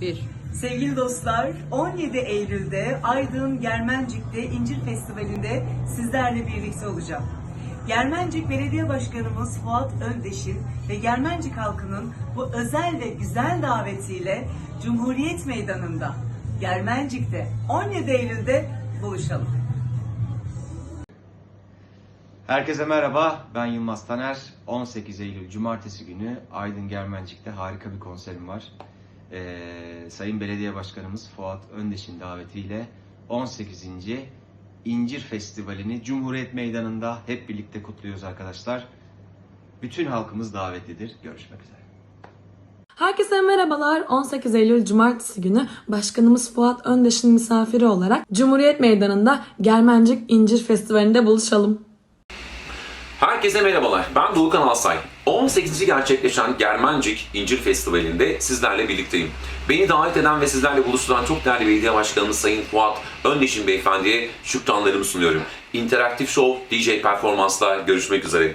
1. Sevgili dostlar, 17 Eylül'de Aydın Germencik'te İncir Festivali'nde sizlerle birlikte olacağım. Germencik Belediye Başkanımız Fuat Öndeş'in ve Germencik halkının bu özel ve güzel davetiyle Cumhuriyet Meydanı'nda, Germencik'te 17 Eylül'de buluşalım. Herkese merhaba, ben Yılmaz Taner. 18 Eylül Cumartesi günü Aydın Germencik'te harika bir konserim var. Ee, Sayın Belediye Başkanımız Fuat Öndeş'in davetiyle 18. İncir Festivali'ni Cumhuriyet Meydanı'nda hep birlikte kutluyoruz arkadaşlar. Bütün halkımız davetlidir. Görüşmek üzere. Herkese merhabalar. 18 Eylül Cumartesi günü Başkanımız Fuat Öndeş'in misafiri olarak Cumhuriyet Meydanı'nda Germencik İncir Festivali'nde buluşalım. Herkese merhabalar. Ben Doğukan Alsay. 18. gerçekleşen Germencik İncir Festivali'nde sizlerle birlikteyim. Beni davet eden ve sizlerle buluşturan çok değerli belediye başkanımız Sayın Fuat Öndeşin Beyefendi'ye şükranlarımı sunuyorum. İnteraktif show, DJ performansla görüşmek üzere.